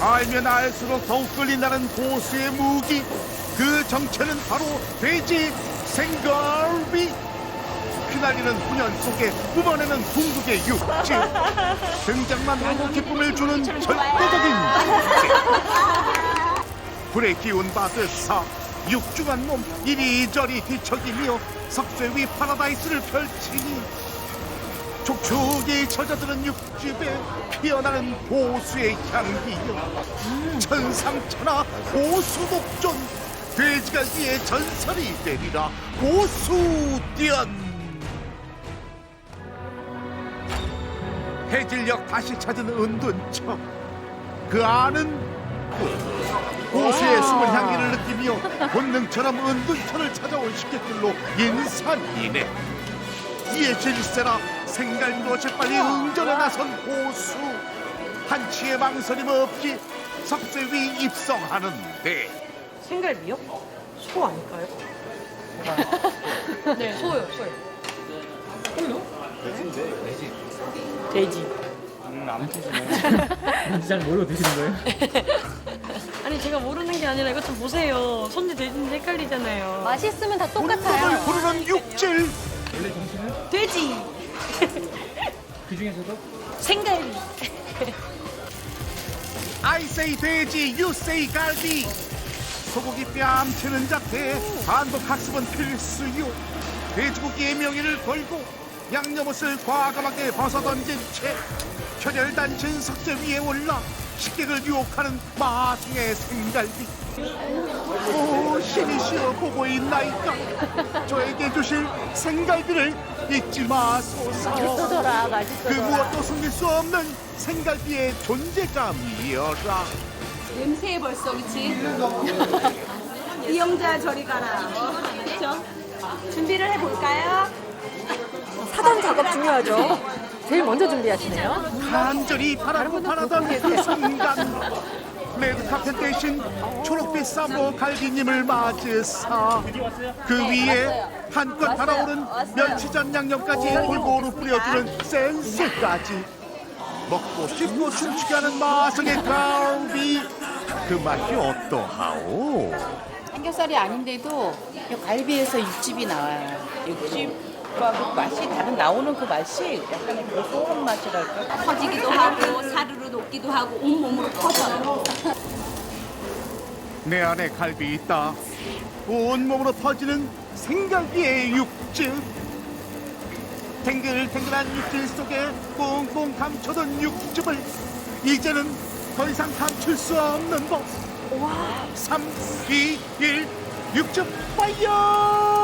알면 알수록 더욱 끌린다는 고수의 무기. 그 정체는 바로 돼지 생갈비. 휘날리는 훈연 속에 뿜어내는 궁극의 육지 등장만으로도 기쁨을 주는 절대적인 육지 불의 기운 받으사 육중한 몸 이리저리 뒤척이며 석쇠 위 파라다이스를 펼치니 촉촉이 젖어드는 육즙에 피어나는 고수의 향기여 천상천하 고수독존 돼지갈비의 전설이 되리라 고수디언. 해질녘 다시 찾은 은둔처 그 안은 꿈. 고수의 숨은 향기를 느끼며 본능처럼 은둔처를 찾아온 식객들로 인산이네. 이에 질세라 생갈비로 재빨리 응전에 나선 고수 한치의 망설임 없이 석쇠 위 입성하는데 생갈비요? 소 아닐까요? 네, 소요, 소요. 돼지. 음, 잘 모르고 드시는 거예요? 아니 제가 모르는 게 아니라 이것 좀 보세요. 손지 돼지인지 헷갈리잖아요. 맛있으면 다 분노를 똑같아요. 부르는 육질 원래 정신은 돼지, 그 중에서도? 생갈비. I say 돼지 you say 갈비. 소고기 뺨치는 자태 반복 학습은 필수요 돼지고기의 명예를 걸고 양념옷을 과감하게 벗어던진 채 혈혈단신 석재 위에 올라 식객을 유혹하는 마성의 생갈비. 오 신이시여 보고 있나이까 저에게 주실 생갈비를 잊지 마소서 맛있어져라, 그 맛있어져라. 무엇도 숨길 수 없는 생갈비의 존재감이여라 냄새 벌써 그치? 이영자 저리 가라 그쵸? 준비를 해볼까요? 사전 작업 중요하죠. 제일 먼저 준비하시네요. 간절히 바라고 바라던 그 순간 레 드카펫 대신 초록빛 사모 갈비님을 맞으사 그 위에 한껏 달아오른 멸치전 양념까지 골고루 뿌려주는 센스까지 먹고 씹고 춤추게 하는 마성의 갈비 그 맛이 어떠하오? 삼겹살이 아닌데도 이 갈비에서 육즙이 나와요. 육즙 과그 맛이 다른 나오는 그 맛이 약간의 고소한 맛이랄까. 퍼지기도 하고 사르르 녹기도 하고 온몸으로 퍼져요 내 안에 갈비 있다. 온몸으로 퍼지는 생갈비의 육즙. 탱글탱글한 육질 속에 꽁꽁 감춰둔 육즙을 이제는 더 이상 감출 수 없는 법. 3, 2, 1, 육즙 파이어!